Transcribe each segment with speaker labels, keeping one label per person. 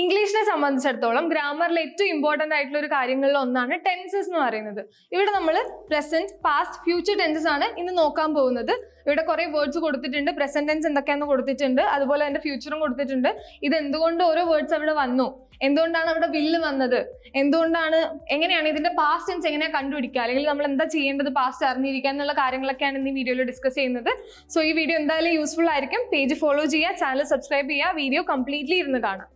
Speaker 1: ഇംഗ്ലീഷിനെ സംബന്ധിച്ചിടത്തോളം ഗ്രാമറിൽ ഏറ്റവും ഇമ്പോർട്ടന്റ് ആയിട്ടുള്ള ഒരു കാര്യങ്ങളിൽ ഒന്നാണ് ടെൻസസ് എന്ന് പറയുന്നത്. ഇവിടെ നമ്മൾ പ്രസന്റ് പാസ്റ്റ് ഫ്യൂച്ചർ ടെൻസസ് ആണ് ഇന്ന് നോക്കാൻ പോകുന്നത്. ഇവിടെ കുറേ വേർഡ്സ് കൊടുത്തിട്ടുണ്ട്. പ്രസന്റ് ടെൻസ് എന്തൊക്കെയാണെന്ന് കൊടുത്തിട്ടുണ്ട്. അതുപോലെ അതിന്റെ ഫ്യൂച്ചറും കൊടുത്തിട്ടുണ്ട്. ഇത് എന്തുകൊണ്ട് ഓരോ വേർഡ്സ് അവിടെ വന്നു? എന്തുകൊണ്ടാണ് അവിടെ വില്ല് വന്നത്? എന്തുകൊണ്ടാണ് എങ്ങനെയാണ് ഇതിന്റെ പാസ്റ്റ് ടെൻസ് എങ്ങനെയാണ് കണ്ടുപിടിക്കുക? അല്ലെങ്കിൽ നമ്മൾ എന്താ ചെയ്യേണ്ടത് പാസ്റ്റ് അറിഞ്ഞിരിക്കുക എന്നുള്ള കാര്യങ്ങളൊക്കെയാണ് ഇന്ന് ഈ വീഡിയോയിൽ ഡിസ്കസ് ചെയ്യുന്നത്. സോ ഈ വീഡിയോ എന്തായാലും യൂസ്ഫുൾ ആയിരിക്കും. പേജ് ഫോളോ ചെയ്യുക ചാനൽ സബ്സ്ക്രൈബ് ചെയ്യുക. വീഡിയോ കംപ്ലീറ്റ്ലി ഇരുന്ന് കാണാം.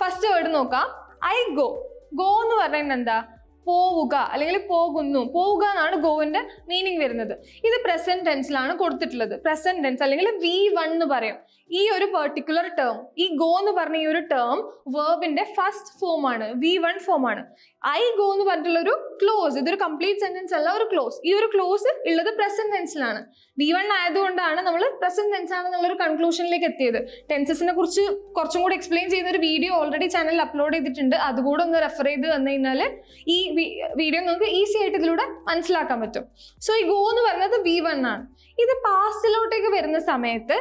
Speaker 1: ഫസ്റ്റ് വേർഡ് നോക്കാം. ഐ ഗോ ഗോ എന്ന് പറഞ്ഞാൽ എന്താ? പോവുക അല്ലെങ്കിൽ പോകുന്നു. പോവുക എന്നാണ് ഗോവിന്റെ മീനിങ് വരുന്നത്. ഇത് പ്രസന്റ് ടെൻസിലാണ് കൊടുത്തിട്ടുള്ളത്. പ്രസന്റ് ടെൻസ് അല്ലെങ്കിൽ വി വൺ എന്ന് പറയും. ഈ ഒരു പെർട്ടിക്കുലർ ടേം ഈ ഗോ എന്ന് പറഞ്ഞ ഈ ഒരു ടേം വേർബിന്റെ ഫസ്റ്റ് ഫോം ആണ്. വി വൺ ഫോം ആണ്. ഐ ഗോ എന്ന് പറഞ്ഞിട്ടുള്ള ഒരു ക്ലോസ് ഇതൊരു കംപ്ലീറ്റ് സെന്റൻസ് അല്ല ഒരു ക്ലോസ് ഈ ഒരു ക്ലോസ് ഉള്ളത് പ്രസന്റ് ടെൻസിലാണ് വി വൺ ആയതുകൊണ്ടാണ് നമ്മൾ പ്രസന്റ് ടെൻസ് ആണെന്നുള്ള ഒരു കൺക്ലൂഷനിലേക്ക് എത്തിയത്. ടെൻസസിനെ കുറിച്ച് കുറച്ചും കൂടി എക്സ്പ്ലെയിൻ ചെയ്യുന്ന ഒരു വീഡിയോ ഓൾറെഡി ചാനലിൽ അപ്ലോഡ് ചെയ്തിട്ടുണ്ട്. അതുകൂടെ ഒന്ന് റെഫർ ചെയ്ത് വന്നു കഴിഞ്ഞാൽ ഈ വീഡിയോ നിങ്ങൾക്ക് ഈസി ആയിട്ട് ഇതിലൂടെ മനസ്സിലാക്കാൻ പറ്റും. സോ ഈ ഗോ എന്ന് പറയുന്നത് വി വൺ ആണ്. ഇത് പാസ്റ്റിലോട്ടേക്ക് വരുന്ന സമയത്ത്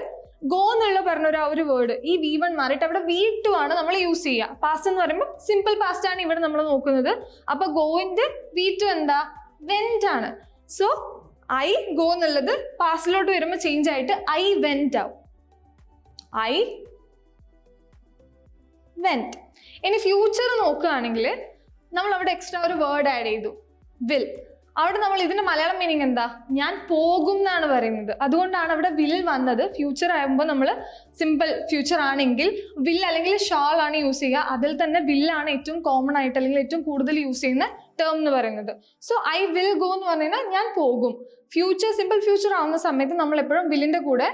Speaker 1: ഗോ എന്നുള്ള പറഞ്ഞ ഒരു ആ ഒരു വേർഡ് ഈ വി വൺ മാറിയിട്ട് അവിടെ വി ടു ആണ് നമ്മൾ യൂസ് ചെയ്യുക. പാസ്റ്റ് എന്ന് പറയുമ്പോൾ സിമ്പിൾ പാസ്റ്റ് ആണ് ഇവിടെ നമ്മൾ നോക്കുന്നത്. അപ്പൊ ഗോയിന്റെ വി ടു എന്താ? വെന്റ് ആണ്. സോ ഐ ഗോ എന്നുള്ളത് പാസ്റ്റിലോട്ട് വരുമ്പോൾ ചേഞ്ച് ആയിട്ട് ഐ വെന്റ് ആവും. ഐ വെന്റ് ഇനി ഫ്യൂച്ചർ നോക്കുകയാണെങ്കിൽ നമ്മൾ അവിടെ എക്സ്ട്രാ ഒരു വേർഡ് ആഡ് ചെയ്തു. വിൽ അവിടെ നമ്മൾ ഇതിന്റെ മലയാളം മീനിങ് എന്താ? ഞാൻ പോകും എന്നാണ് പറയുന്നത്. അതുകൊണ്ടാണ് അവിടെ വിൽ വന്നത്. ഫ്യൂച്ചർ ആകുമ്പോൾ നമ്മൾ സിമ്പിൾ ഫ്യൂച്ചർ ആണെങ്കിൽ വിൽ അല്ലെങ്കിൽ ഷാൾ ആണ് യൂസ് ചെയ്യുക. അതിൽ തന്നെ വില്ലാണ് ഏറ്റവും കോമൺ ആയിട്ട് അല്ലെങ്കിൽ ഏറ്റവും കൂടുതൽ യൂസ് ചെയ്യുന്ന ടേം എന്ന് പറയുന്നത്. സോ ഐ വിൽ ഗോ എന്ന് പറഞ്ഞാൽ ഞാൻ പോകും. ഫ്യൂച്ചർ സിമ്പിൾ ഫ്യൂച്ചർ ആവുന്ന സമയത്ത് നമ്മൾ എപ്പോഴും വില്ലിന്റെ കൂടെ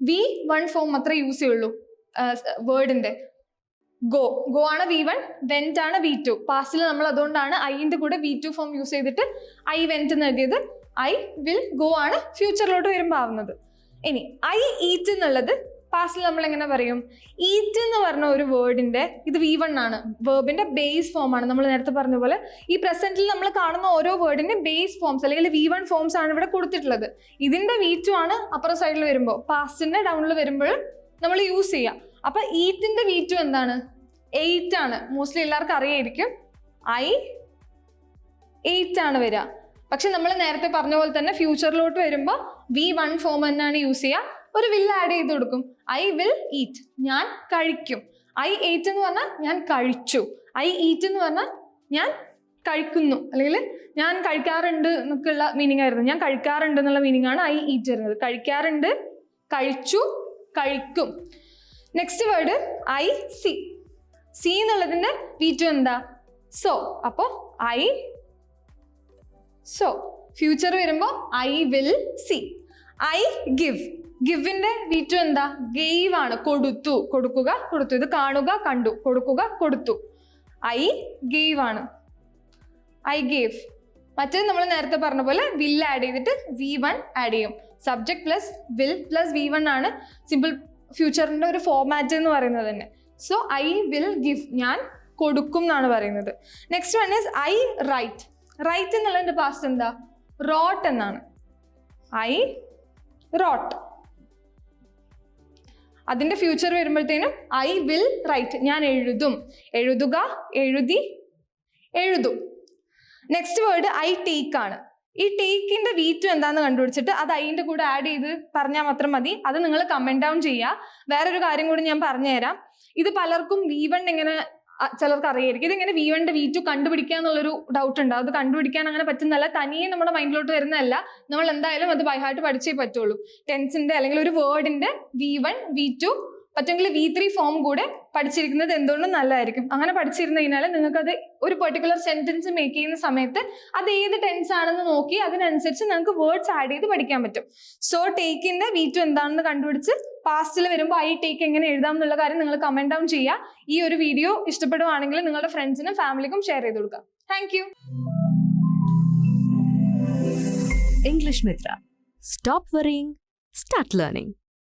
Speaker 1: വി വൺ ഫോം മാത്രമേ യൂസ് ചെയ്യുള്ളൂ. വേർഡിന്റെ ഗോ ഗോ ആണ് വി വൺ വെന്റ് ആണ് വി ടു പാസ്റ്റിൽ നമ്മൾ അതുകൊണ്ടാണ് ഐന്റെ കൂടെ വി ടു ഫോം യൂസ് ചെയ്തിട്ട് ഐ വെന്റ് എന്ന് എഴുതിയത്. ഐ വിൽ ഗോ ആണ് ഫ്യൂച്ചറിലോട്ട് വരുമ്പോൾ ആവുന്നത്. ഇനി ഐ ഈറ്റ് എന്നുള്ളത് പാസ്റ്റിൽ നമ്മൾ എങ്ങനെ പറയും? ഈറ്റ് എന്ന് പറഞ്ഞ ഒരു വേർഡിന്റെ ഇത് വി വൺ ആണ്. വേർബിന്റെ ബേസ് ഫോം ആണ്. നമ്മൾ നേരത്തെ പറഞ്ഞ പോലെ ഈ പ്രസന്റിൽ നമ്മൾ കാണുന്ന ഓരോ വേർഡിന്റെ ബേസ് ഫോംസ് അല്ലെങ്കിൽ വി വൺ ഫോംസ് ആണ് ഇവിടെ കൊടുത്തിട്ടുള്ളത്. ഇതിന്റെ വി ടു ആണ് അപ്പുറം സൈഡിൽ വരുമ്പോൾ പാസ്റ്റിന്റെ ഡൗണിൽ വരുമ്പോൾ നമ്മൾ യൂസ് ചെയ്യുക അപ്പൊ ഈറ്റിന്റെ വി ടു എന്താണ്? എയ്റ്റ് ആണ്. മോസ്റ്റ്ലി എല്ലാവർക്കും അറിയായിരിക്കും. ഐ എയ്റ്റ് ആണ് വരിക പക്ഷെ നമ്മൾ നേരത്തെ പറഞ്ഞ പോലെ തന്നെ ഫ്യൂച്ചറിലോട്ട് വരുമ്പോൾ വി വൺ ഫോം തന്നെയാണ് യൂസ് ചെയ്യുക ഒരു വിൽ ആഡ് ചെയ്ത് കൊടുക്കും. ഐ വിൽ ഈറ്റ് ഞാൻ കഴിക്കും. ഐ എയ്റ്റ് എന്ന് പറഞ്ഞാൽ ഞാൻ കഴിച്ചു. ഐ ഈറ്റ് എന്ന് പറഞ്ഞാൽ ഞാൻ കഴിക്കുന്നു. അല്ലെങ്കിൽ ഞാൻ കഴിക്കാറുണ്ട് എന്നൊക്കെയുള്ള മീനിങ് ആയിരുന്നു. ഞാൻ കഴിക്കാറുണ്ട് എന്നുള്ള മീനിങ് ആണ് ഐ ഈറ്റ് വരുന്നത്. കഴിക്കാറുണ്ട് കഴിച്ചു കഴിക്കും. Next word I see see എന്നുള്ളതിന്റെ വി ടു എന്താ? സോ അപ്പോ ഐ സോ ഫ്യൂച്ചർ വരുമ്പോ I will see I give ഗിവിന്റെ V two എന്താ? ഗെയ്വ് ആണ്. കൊടുത്തു. കൊടുക്കുക കൊടുത്തു. ഇത് കാണുക കണ്ടു. കൊടുക്കുക കൊടുത്തു. ഐ ഗെയ്വ് ആണ്. ഐ ഗേവ് മറ്റേത് നമ്മൾ നേരത്തെ പറഞ്ഞ പോലെ വിൽ ആഡ് ചെയ്തിട്ട് വി വൺ ആഡ് ചെയ്യും. Subject plus will plus V one ആണ്. സിമ്പിൾ ഫ്യൂച്ചറിന്റെ ഒരു ഫോർമാറ്റ് എന്ന് പറയുന്നത് തന്നെ. സോ ഐ വിൽ ഗിവ് ഞാൻ കൊടുക്കും എന്നാണ് പറയുന്നത്. Next one is I write write എന്നുള്ളതിന്റെ പാസ്റ്റ് എന്താ? റോട്ട് എന്നാണ്. ഐ റോട്ട് അതിന്റെ ഫ്യൂച്ചർ വരുമ്പോഴത്തേനും ഐ വിൽ റൈറ്റ് ഞാൻ എഴുതും. എഴുതുക എഴുതി എഴുതും. നെക്സ്റ്റ് വേർഡ് ഐ ടേക്ക് ആണ്. ഈ ടേക്കിന്റെ വീറ്റു എന്താന്ന് കണ്ടുപിടിച്ചിട്ട് അത് അതിന്റെ കൂടെ ആഡ് ചെയ്ത് പറഞ്ഞാൽ മാത്രം മതി. അത് നിങ്ങൾ കമന്റ് ഡൗൺ ചെയ്യുക വേറൊരു കാര്യം കൂടി ഞാൻ പറഞ്ഞുതരാം. ഇത് പലർക്കും വി വൺ എങ്ങനെ ചിലർക്ക് അറിയായിരിക്കും. ഇതിങ്ങനെ വി വണ്ണിന്റെ വി ടു കണ്ടുപിടിക്കുക എന്നുള്ളൊരു ഡൗട്ട് ഉണ്ട്. അത് കണ്ടുപിടിക്കാൻ അങ്ങനെ പറ്റുന്നല്ല തനിയെ നമ്മുടെ മൈൻഡിലോട്ട് വരുന്നതല്ല. നമ്മൾ എന്തായാലും അത് ബൈഹാർട്ട് പഠിച്ചേ പറ്റുള്ളൂ. ടെൻസിന്റെ അല്ലെങ്കിൽ ഒരു വേർഡിന്റെ വി വൺ വി ടു പറ്റുമെങ്കിൽ വി ത്രീ ഫോം കൂടെ പഠിച്ചിരിക്കുന്നത് എന്തുകൊണ്ടും നല്ലതായിരിക്കും. അങ്ങനെ പഠിച്ചിരുന്നു കഴിഞ്ഞാൽ നിങ്ങൾക്കത് ഒരു പെർട്ടിക്കുലർ സെന്റൻസ് മേക്ക് ചെയ്യുന്ന സമയത്ത് അത് ഏത് ടെൻസ് ആണെന്ന് നോക്കി അതിനനുസരിച്ച് നിങ്ങൾക്ക് വേർഡ്സ് ആഡ് ചെയ്ത് പഠിക്കാൻ പറ്റും. സോ ടേക്കിന്റെ വി ടു എന്താണെന്ന് കണ്ടുപിടിച്ച് പാസ്റ്റിൽ വരുമ്പോൾ ഐ ടേക്ക് എങ്ങനെ എഴുതാം എന്നുള്ള കാര്യം നിങ്ങൾ കമന്റ് ഡൗൺ ചെയ്യുക. ഈ ഒരു വീഡിയോ ഇഷ്ടപ്പെടുവാണെങ്കിൽ നിങ്ങളുടെ ഫ്രണ്ട്സിനും ഫാമിലിക്കും ഷെയർ ചെയ്ത് കൊടുക്കുക. Thank you
Speaker 2: English Mitra stop worrying start learning.